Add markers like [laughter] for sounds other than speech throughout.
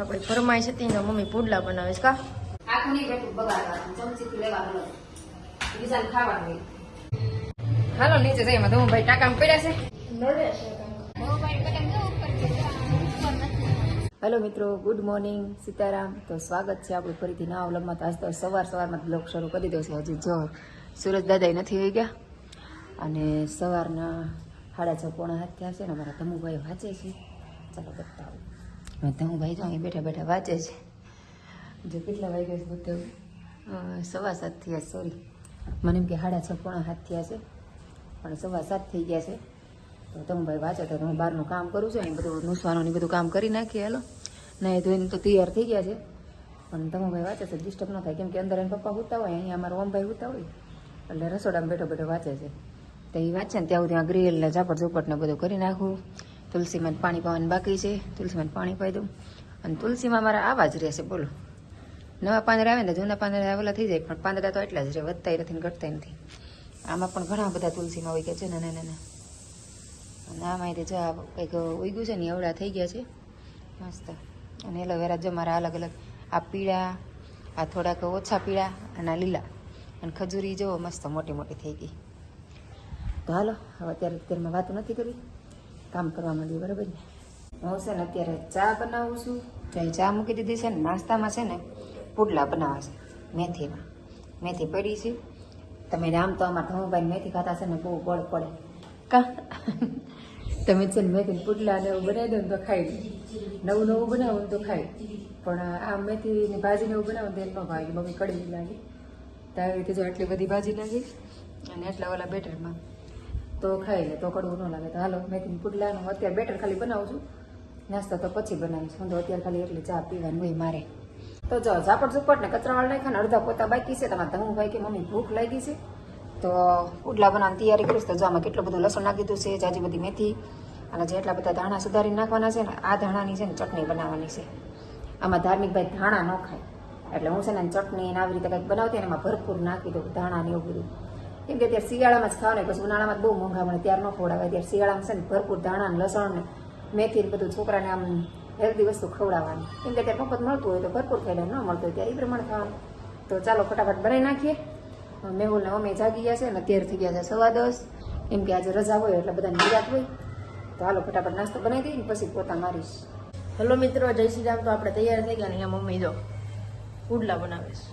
આપણી ફરમાઈશ હતી ને મમ્મી પુડલા બનાવે છે કા? આખું નહીં બેઠું બગાડવાનું ચમચીથી લેવાનું. બીજાને ખાવાનું હાલો નીચે જઈએ. તો ભાઈ ટાકામ પડ્યા છે. હેલો મિત્રો ગુડ મોર્નિંગ સીતારામ. તો સ્વાગત છે આપણું ફરીથી નવા વ્લોગમાં. તો આજ તો સવાર સવારમાં બ્લોગ શરૂ કરી દો છે હજી. જો સુરજ દાદાએ નથી હોઈ ગયા. અને સવારના સાડા છ પોણા હાથ થયા છે ને અમારા ધમુભાઈ વાંચે છે. ચાલો બતાવો. ધમુભાઈ જો અહીં બેઠા બેઠા વાંચે છે. જો કેટલા વાગ્યા છે બતાવું સવા સાત થયા સોરી મને એમ કે સાડા છ પોણા હાથ થયા છે. પણ સવા સાત થઈ ગયા છે. તો ભાઈ વાંચે તો હું બહારનું કામ કરું છું ને બધું નુસવાનું બધું કામ કરી નાખીએ, હેલો. ના ધોઈને તો તૈયાર થઈ ગયા છે. પણ તમે ભાઈ વાંચે તો ડિસ્ટર્બ ન થાય, કેમ કે અંદર એના પપ્પા હોતા હોય, અહીંયા અમારા ઓમભાઈ હોતા હોય. એટલે રસોડામાં બેઠો બેઠો વાંચે છે. તો એ વાંચે ને ત્યાં સુધી ગ્રીલ ને ઝાપટ ઝુપટ ને બધું કરી નાખું. તુલસીમાં પાણી પાવાનું બાકી છે. તુલસીમાં પાણી પાઈ દઉં. અને તુલસીમાં મારા આવા જ રહેશે, બોલો. નવા પાંદડા આવે ને જૂના પાંદડા આવેલા થઈ જાય, પણ પાંદડા તો એટલા જ રહે વધતા નથી ને ઘટતા નથી. આમાં પણ ઘણા બધા તુલસીમાં હોય ગયા છે, નાના નાના. અને આમાંથી જો આ કંઈક ઉગ્યું છે ને એવડા થઈ ગયા છે. મસ્ત. અને એલોવેરા જો મારા અલગ અલગ. આ પીળા, આ થોડાક ઓછા પીળા અને આ લીલા. અને ખજૂરી જો મસ્ત મોટી મોટી થઈ ગઈ. તો હાલો, હવે અત્યારે અત્યારમાં વાતો નથી કરવી કામ કરવા માંડી, બરાબર ને? હું છે ને અત્યારે ચા બનાવું છું. ચાઈ ચા મૂકી દીધી છે ને, નાસ્તામાં છે ને પુડલા બનાવવા છે મેથીમાં મેથી પડી છે. તમે આમ તો આમાં ધમુભાઈ મેથી ખાતા છે ને, બહુ બળ પડે. કા? તમે છે ને મેથી પુડલા ને એવું બનાવી દો ને તો ખાઈ નવું નવું બનાવો ને તો ખાઈ પણ આ મેથીની ભાજીને એવું બનાવો તો એમ ન મમ્મી કડવી લાગે. તો આવી રીતે જો આટલી બધી ભાજી લાગી. અને એટલા ઓલા બેટરમાં તો ખાઈ લે, તો કડવું ન લાગે. તો હાલો મેથી પુડલાનું અત્યારે બેટર ખાલી બનાવું છું. નાસ્તો તો પછી બનાવીશ. હું તો અત્યારે ખાલી એટલી ચા પીવાનું હોય મારે. તો જો, ઝાપટ ઝુપટ ને કચરાવાળ નાખ્યા ને અડધા પોતા બાકી છે. તમારે ધમુભાઈ કે મમ્મી, ભૂખ લાગી છે? તો પુડલા બનાવવાની તૈયારી કરીશ. તો જો, આમાં કેટલું બધું લસણ નાખી દીધું છે, જાજી બધી મેથી. અને જેટલા બધા ધાણા સુધારી નાખવાના છે ને, આ ધાણાની છે ને ચટણી બનાવવાની છે. આમાં ધાર્મિક ભાઈ ધાણા ન ખાય. એટલે હું છે ને ચટણી ને આવી રીતે કંઈક બનાવતી અને એમાં ભરપૂર નાખી દઉં, ધાણા ને એવું બધું. કેમ કે અત્યારે શિયાળામાં જ ખાવાનું પછી ઉનાળામાં બહુ મોંઘા મળે, ત્યારે ન ખવડાવે ત્યારે શિયાળામાં છે ને ભરપૂર ધાણા ને લસણ ને મેથી ને બધું છોકરાને આમ હેલ્ધી વસ્તુ ખવડાવવાની. કેમ કે ત્યારે મફત મળતું હોય તો ભરપૂર ખાઈ ન મળતું હોય ત્યારે એ પ્રમાણે ખાવાનું. તો ચાલો ફટાફટ બનાવી નાખીએ. મેહુલ ને અમે જાગી ગયા છે ને અત્યારે થઈ ગયા છે સવા દસ. કેમ કે આજે રજા હોય એટલે બધાને નિરાત હોય તો હાલો ફટાફટ નાસ્તો બનાવી દઈએ પછી પોતા મારીશ. હેલો મિત્રો, જય શ્રી રામ. તો આપણે તૈયાર થઈ ગયા ને, અહીંયા મમ્મી જો પુડલા બનાવીશ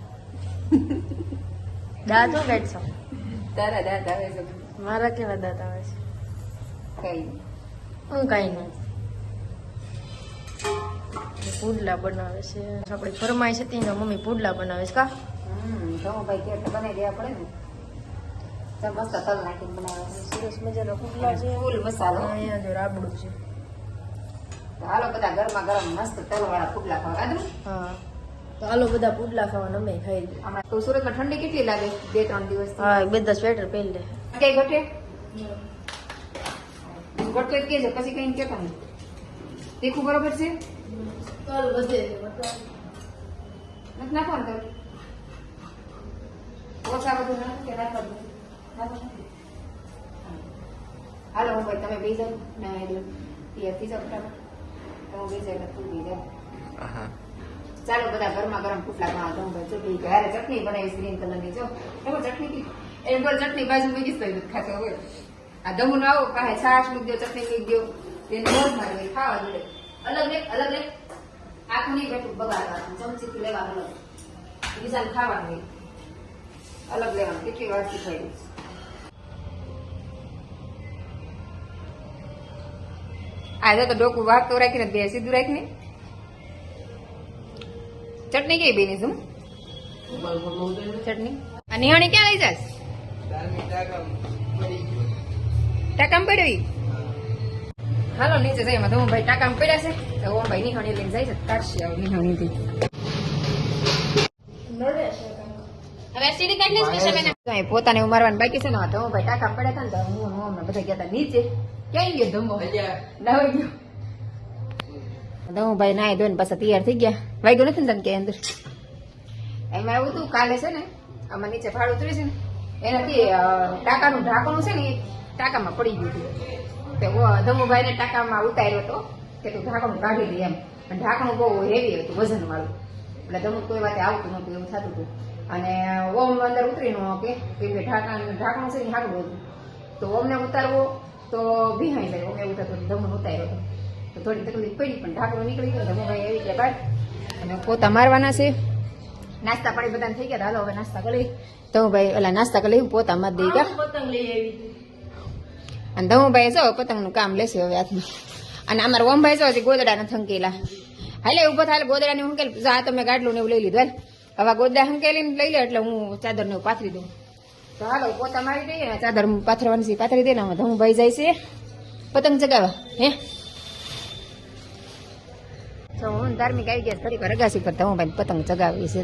દાંત હું કાઢશો? તારા દાંત આવે છે? મારા કેવા દાંત આવે છે? કઈ? હું કાંઈ નહીં પુડલા બનાવે છે. આપણી ફરમાઈશ હતી ને મમ્મી પુડલા બનાવે છે કા? હમ ભાઈ કે બનાવી દેવા પડે ને. મસ્ત તલ નાખીને બનાવે સરસ મજાનો પુડલા છે. ફૂલ મસાલો. અહીંયા જો રાબડું છે. હાલો બધા ગરમા ગરમ મસ્ત તલ વાળા પુડલા ખાવા. આદુ હા. તો આલો બધા પુડલા ખાવાના અમે ખાઈ હમણાં તો સુરતમાં ઠંડી કેટલી લાગે? બે ત્રણ દિવસ હા બધા સ્વેટર પહેરી લે. કઈ ઘટે? ઘટતો જ કે છે? પછી કઈ કેતો નહીં. તીખું બરોબર છે? વધે નથી નાખવાનું તલ ઓછા બધું નાખો કે નાખવા દો? હાલો હું ભાઈ તમે બે જાઓ. ને એટલે તૈયાર થઈ જાઓ તો હું બે જાય તું બી જાય ચાલો બધા ગરમા ગરમ પુટલા ખાવા તો ભાઈ ચટણી ઘરે ચટણી બનાવીશ ગ્રીન કલરની જો એમાં ચટણી એમ પર ચટણી બાજુ મૂકીશ તો ખાતો હોય આ દમુ આવો પાસે છાશ મૂકી દો ચટણી મૂકી દો એને મોજ મારી ખાવા જોડે. અલગ લે અલગ લે. આખું નહીં બેઠું બગાડવાનું ચમચીથી લેવાનું અલગ. બીજાને ખાવાનું અલગ લેવાનું, કેટલી વાર શીખાયું આજે તો ડોકું વાગતો રાખીને, બે સીધું રાખીને. ચટણી કઈ બેની શું ચટણી. આ નિહાણી ક્યાં લઈ જાસ ટાકામ પડ્યો હાલો નીચે જઈએ. તો ભાઈ ટાકામ પડ્યા છે. તો ઓમ ભાઈ નિહાણી લઈને જાય છે. કાઢશે આવું નિહાણી થી પોતાને ઉમારવાનું બાકી છે ને તો ભાઈ ટાકા પડ્યા હતા ને તો હું હું બધા ગયા હતા નીચે. ક્યાં ગયો ધમો ના ગયો. તો ભાઈ નાય ધોઈને પાછા તૈયાર થઈ ગયા વાગ્યો નથી ને તને કે અંદર એમાં એવું હતું કાલે છે ને આમાં નીચે ભાડું ઉતરી છે ને એનાથી ટાંકાનું ઢાંકણું છે ને એ ટાંકામાં પડી ગયું હતું તો ધમુભાઈ ને ટાંકામાં ઉતાર્યો હતો કે તું ઢાંકણું કાઢી દે એમ પણ ઢાંકણું બહુ હેવી હતું વજન વાળું એટલે ધમુક કોઈ વાતે આવતું નહોતું એવું થતું હતું અને ઓમ અંદર ઉતરી નો કે ઢાંકણ ઢાંકણું છે ને હાકડું હતું તો ઓમને ઉતારવો તો ભીહાઈ જાય ઓમ એવું થતું ધમુન ઉતાર્યો હતો તો થોડી તકલીફ પડી પણ ઢાંકણું નીકળી ગયું ધમુભાઈ આવી ગયા બાદ. અને પોતા મારવાના છે? નાસ્તા પાણી બધાને થઈ ગયા તો હાલો હવે નાસ્તા કરી તો ભાઈ ઓલા નાસ્તા કરી હું પોતા મારી દઈ ગયા. પતંગ લઈ આવી. અને ધમુભાઈ જો પતંગનું કામ લેશે હવે હાથમાં. અને અમારા ઓમભાઈ જો હજી ગોદડાને થંકેલા. હાલે ઊભો થાય ગોદડાને હંકેલ. જા તમે ગાડલું ને એવું લઈ લીધું હવે ગોદડા હંકેલીને લઈ લે એટલે હું ચાદર ને પાથરી દઉં. તો હાલો પોતા મારી દઈએ ચાદર પાથરવાની છે પાથરી દે ને ધમુભાઈ જાય છે. પતંગ ચગાવવા હે? તો હું ધાર્મિક આવી ગયા થોડીક રગાસી અગાસી હું ભાઈ પતંગ ચગાવી છે.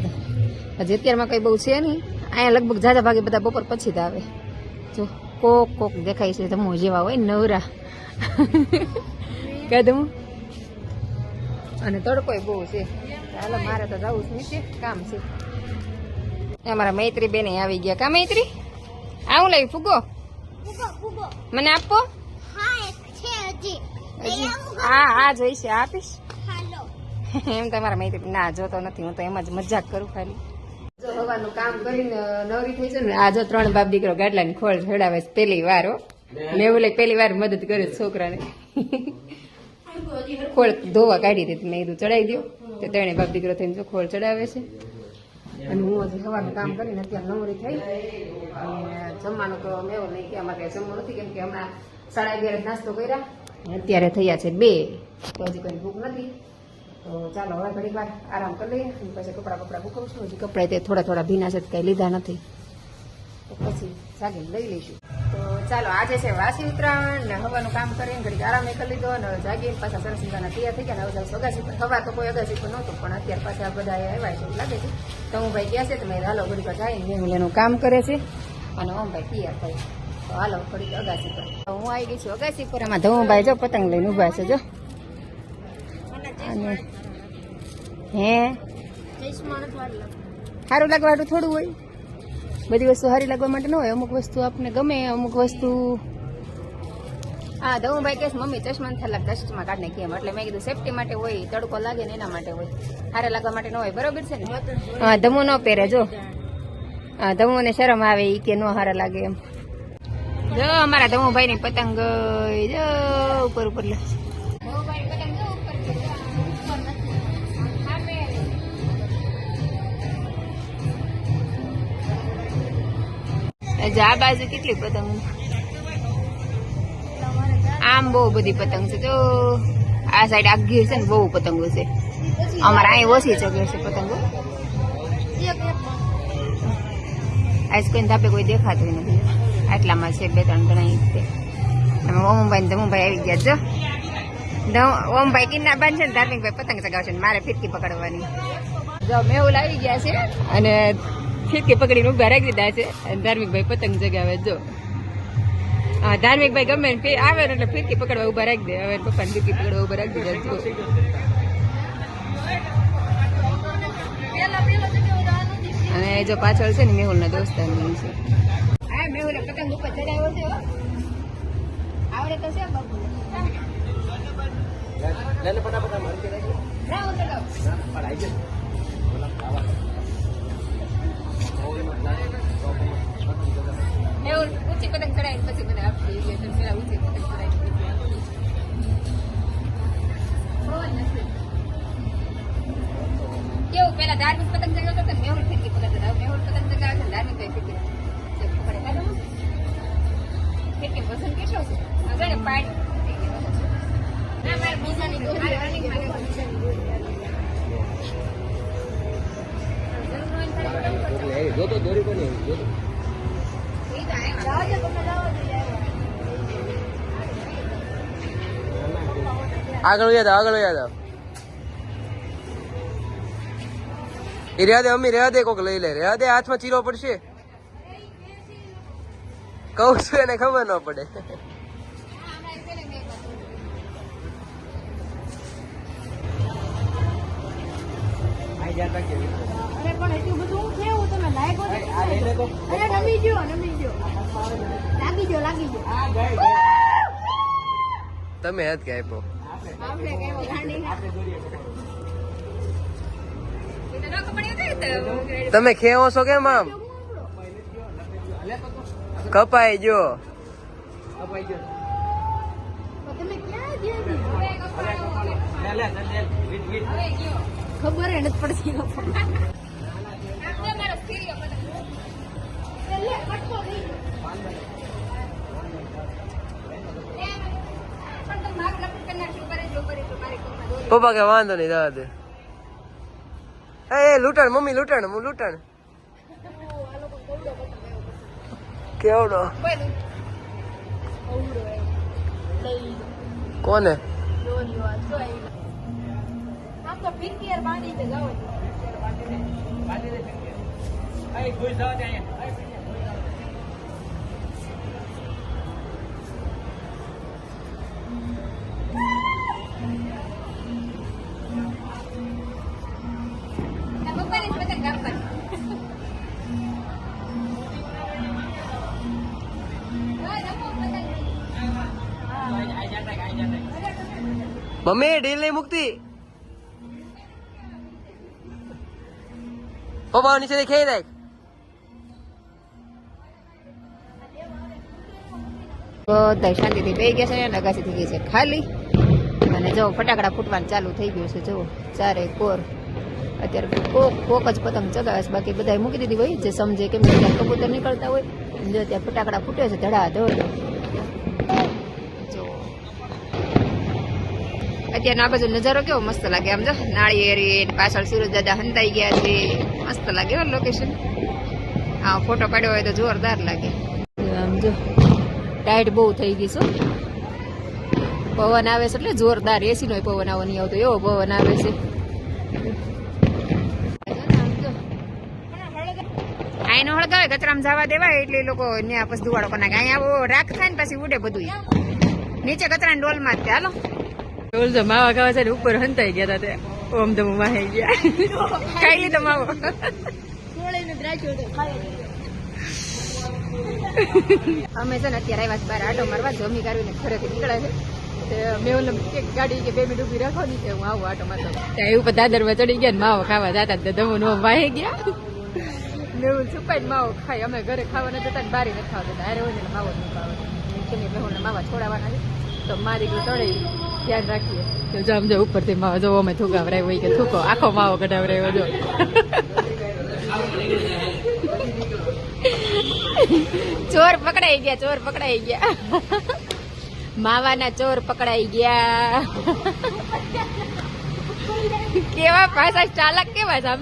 તો હજી અત્યારમાં કંઈ બહુ છે નહીં. અહીંયા લગભગ જાજા ભાગે બધા બપોર પછી જ આવે. જો કોક કોક દેખાય છે તમે જેવા હોય નવરા. કહે દઉં અને તડકોય બહુ છે. ચાલો મારે તો જવું જ નીચે કામ છે. અમારા મૈત્રી બેને આવી ગયા. કા મૈત્રી? આવું લઈ ફૂગો? મને આપો? હજી? હા હા જોઈશે આપીશ. [laughs] એમ તમારા માહિતી ના જોતો નથી હું તો એમ જ મજાક કરું ખાલી. જો હવાનું કામ કરીને નવરી થઈ છે ને આજો ત્રણ બાપ દીકરો ગાડલાની ખોળ ચડાવે છે પેલી વાર મેં ઓલે પેલી વાર મદદ કરે છે છોકરાને. [laughs] ખોળ ધોવા કાઢી હતી મેં કીધું ચડાવી દો તો તેણે બાપ દીકરો થઈને જો ખોળ ચડાવે છે. અને હું હજી હવાનું કામ કરીને અત્યારે નવરી થઈ. અને જમવાનું તો મેં એવું નહીં કે અમારે કાંઈ જમવું નથી કેમ કે હમણાં સાડા અગિયાર નાસ્તો કર્યા. અત્યારે થયા છે બે તો હજી કોઈ ભૂખ નથી. તો ચાલો, હવે ઘડીક આરામ કરી લઈએ અને પછી કપડાં બુકવું છું. હજી કપડાં થોડા થોડા ભીના છે, કંઈ લીધા નથી. તો પછી જાગીને લઈ લઈશું. તો ચાલો, આજે છે વાસી ઉત્તરાયણ ને હવાનું કામ કરીને ઘડીક આરામ કરી લીધો અને જાગીને પાછા સરસિંગાના તૈયાર થઈ ગયા ને હવે જાઉં અગાસી પર હવા તો કોઈ અગાસી પર નહોતું, પણ અત્યારે પાછા બધા આવ્યા છે એવું લાગે છે. તો હું ભાઈ ગયા છે, તો મેં હાલો, ઘડીક જાય મેં એનું કામ કરે છે. અને ઓમ ભાઈ તૈયાર થાય તો હાલો, ઘડીક અગાસી હું આવી ગઈ છું અગાસી પર એમાં ધમુભાઈ જો પતંગ લઈને ઊભા છે, જો. અને હે? સારું લાગવાનું થોડું હોય. બધી વસ્તુ સારી લાગવા માટે ન હોય. અમુક વસ્તુ આપણને ગમે અમુક વસ્તુ હા ધમુભાઈ કહેશ મમ્મી ચશ્મા નથી લાગતા ચશ્મા કાઢને કેમ? એટલે મેં કીધું સેફટી માટે હોય તડકો લાગે ને એના માટે હોય. સારા લાગવા માટે ન હોય બરોબર છે ને? હા ધમુ ન પહેરે જો. હા ધમોને શરમ આવે એ કે ન હારે લાગે એમ. જો અમારા ધમુભાઈ ની પતંગ ગઈ જો ઉપર ઉપર આ બાજુ કેટલી પતંગ? આમ બહુ બધી પતંગ છે. જો આ સાઈડ આગી છે ને બહુ પતંગો છે. અમારે અહીં ઓછી ચગે છે પતંગો. આઈસ્ક્રીમ ધાપે કોઈ દેખાતું નથી. આટલામાં છે બે ત્રણ ઘણા તે. ઓમભાઈ ધમુભાઈ આવી ગયા જો ઓમભાઈ કિન્ના બાંધ છે ને ધાર્મિકભાઈ પતંગ ચગાવશે મારે ફિરકી પકડવાની. જો મેહુલ આવી ગયા છે અને ફિરકી પકડીને ઊભા રાખી દીધા છે. અને ધાર્મિકભાઈ પતંગ જગાવે જો. હા ધાર્મિકભાઈ ગમે ને આવે ને એટલે ફિરકી પકડવા ઊભા રાખી દે. હવે પપ્પાને ફિરકી પકડવા ઊભા રાખી દીધા અને જો પાછળ છે ને મેહુલ ના દોસ્તાર છે. હા મેહુલે પતંગ ઉપર ચડાવ્યો છે હો. આવડે તો છે બાપુ. ના, હું ચડાવું. મેહુલ ઊંચી પતંગ ચડાવી પછી મને આપી એટલે ઊંચી પતંગ ચડાવી કેવું પેલા ધાર્મિક પતંગ ચગાવતો હતો મેહુલ ફેંકી પકડતો હતો. મેહુલ પતંગ ચગાવે છે ધાર્મિક ભાઈ પકડે. કાઢો. વજન કેટલો પર તો દોરી જોતો તો. આગળ યાદ આગળ યાદ એ રહ્યા દે અમ્મી રહ્યા દે કોક લઈ લે રહ્યા દે હાથમાં ચીરો પડશે. કહું છું એને ખબર ન પડે. અરે પણ એટલું બધું હું થયું તમે લાગ્યો તો અરે રમી ગયો રમી ગયો લાગી ગયો લાગી ગયો તમે હાથ કે આપ્યો આપણે કઈ ગાંડી તમે ખેવો છો કેમ આમ કપાઈ જો તમે ક્યાં ખબર હે નથી પડતી પપ્પા કે વાંધો નહીં જવા દે. એ લૂંટણ મમ્મી લૂંટણ હું લૂંટણ. કેવડો? કોને? બાંધી જાઓ મમ્મી, ઢીલ નહીં મુકતી. પપ્પા નીચે ખેઈ નાખ. દર્શન શાંતિથી બે ગયા છે, અને અગાસી થઈ ગઈ છે ખાલી. અને જો ફટાકડા ફૂટવાનું ચાલુ થઈ ગયું છે, જો ચારે કોર. અત્યારે કોક કોક જ પતંગ ચગાવે છે, બાકી બધા મૂકી દીધી હોય, જે સમજે કેમ કે કબૂતર નીકળતા હોય. જો ત્યાં ફટાકડા ફૂટે છે ધડા ધડ જો અત્યારનો આ બાજુ નજારો કેવો મસ્ત લાગે આમ જો, નાળિયેરી પાછળ સુરજ દાદા હંતાઈ ગયા છે. મસ્ત લાગે હો લોકેશન આ ફોટો પાડ્યો હોય તો જોરદાર લાગે. આમ જો ટાઈટ બહુ થઈ ગઈ છે પવન આવે છે એટલે જોરદાર એસી નો પવન આવો નહીં આવતો, એવો પવન આવે છે. આઈનો હળગાવે કચરામાં જવા દેવાય એટલે લોકો ત્યાં પછી ધુવાડો કરી નાખે. અહીંયા રાખ થાય ને પછી ઉડે બધું નીચે કચરાની ડોલમાં જ હાલો. ડોલ તો માવા ખાવા છે ને ઉપર હંતાઈ ગયા હતા તે. ઓમ તો વાહી ગયા. ખાઈ લીધો માવો. અમે છે ને અત્યારે આવ્યા બહાર આટો મારવા. જમી કરીને ઘરેથી નીકળ્યા છે. મેં ઓલે એક ગાડી કે બે મિનિટ ઊભી રાખો ની કે હું આવું આટો મારતો ત્યાં એવું દાદરમાં ચડી ગયા ને માવો ખાવા જતા દમો નો વાહી ગયા. મેં છુપાઈ માવો ખાઈ. અમે ઘરે ખાવા નથી જતા ને બારી નથી ખાવા જતા. અરે માવો જ નથી ખાવા માવા છોડાવવાના છે. તો મારી ગયું તળે ધ્યાન રાખીએ. તો જો આમ જો ઉપરથી માવો જો અમે થૂકાવરાય હોય કે થૂકો આખો માવો કઢાવરાયો જો. ચોર પકડાઈ ગયા ચોર પકડાઈ ગયા. માવાના ચોર પકડાઈ ગયા. કેવા પાછા ચાલક કેવા છે આમ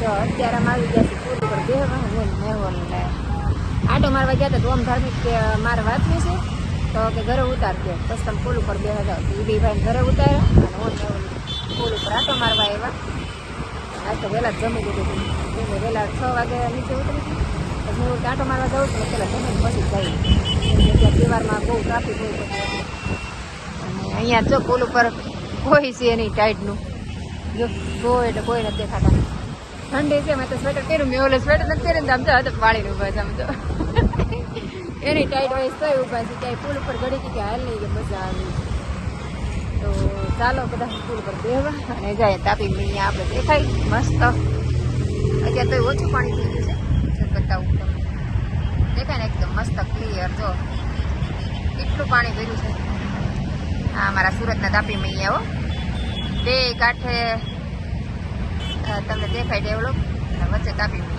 તો અત્યારે મારી આવી ગયા છે પૂરી પર બે ને આટો મારવા ગયા હતા તો આમ ધાર્મિક કે મારે વાંચવી છે. તો કે ઘરે ઉતાર કે બસ તમે પુલ ઉપર બે હતા એ બે ભાઈ ઘરે ઉતાર્યા અને હું પુલ ઉપર આટો મારવા આવ્યા. આજ તો વહેલા જમી દીધું હતું. વહેલા છ વાગે નીચે ઉતરી પછી હું આટો મારવા જાઉં છું પેલા જમીને પછી ત્યાં તહેવારમાં બહુ ટ્રાફિક હોય અને અહીંયા જો પુલ ઉપર કોઈ છે નહીં ટાઈટનું. જો કોઈ એટલે કોઈ નથી દેખાતા. ઠંડી છે મેં તો સ્વેટર પહેર્યું, મેં ઓલે સ્વેટર નથી પહેર્યું આમ તો હાથ વાળીને ઊભા છે, આમ તો એની ટાઈટ હોય તો ઊભા છે, ક્યાંય પુલ ઉપર ગળી હતી કે હાલ નહીં મજા આવી. તો ચાલો, બધા પુલ પર બેહવા અને જાય તાપી મૈયા આપણે દેખાય. મસ્ત. અત્યારે તો ઓછું પાણી થઈ ગયું છે. બતાવું તમને દેખાય ને એકદમ મસ્ત ક્લિયર જો. કેટલું પાણી ભર્યું છે. હા મારા સુરતના તાપી મૈયા હો. બે કાંઠે તમને દેખાય ડેવલપ અને વચ્ચે મૈયા